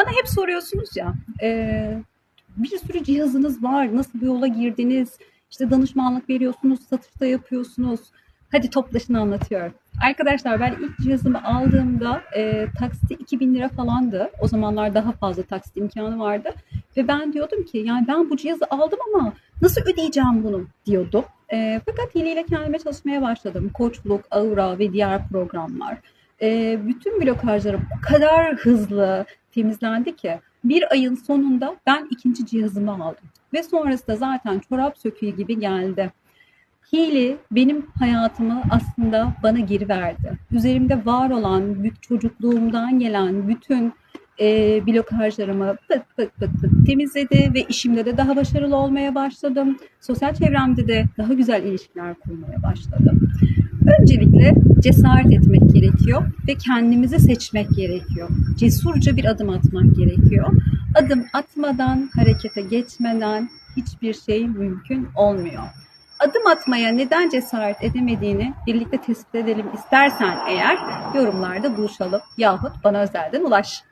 Bana hep soruyorsunuz ya, e, bir sürü cihazınız var, nasıl bir yola girdiniz, işte danışmanlık veriyorsunuz, satışta yapıyorsunuz. Hadi toplaşın anlatıyorum. Arkadaşlar ben ilk cihazımı aldığımda e, taksiti 2000 lira falandı. O zamanlar daha fazla taksit imkanı vardı. Ve ben diyordum ki yani ben bu cihazı aldım ama nasıl ödeyeceğim bunu diyordum. E, fakat hileyle kendime çalışmaya başladım. Koçluk, Aura ve diğer programlar. E, bütün blokajlarım o kadar hızlı temizlendi ki bir ayın sonunda ben ikinci cihazımı aldım. Ve sonrasında zaten çorap söküğü gibi geldi. Hili benim hayatımı aslında bana geri verdi. Üzerimde var olan, çocukluğumdan gelen bütün e, blokajlarımı pıt pıt pıt pıt temizledi ve işimde de daha başarılı olmaya başladım. Sosyal çevremde de daha güzel ilişkiler kurmaya başladım. Öncelikle cesaret etmek gerekiyor ve kendimizi seçmek gerekiyor. Cesurca bir adım atmak gerekiyor. Adım atmadan, harekete geçmeden hiçbir şey mümkün olmuyor. Adım atmaya neden cesaret edemediğini birlikte tespit edelim istersen eğer yorumlarda buluşalım yahut bana özelden ulaş.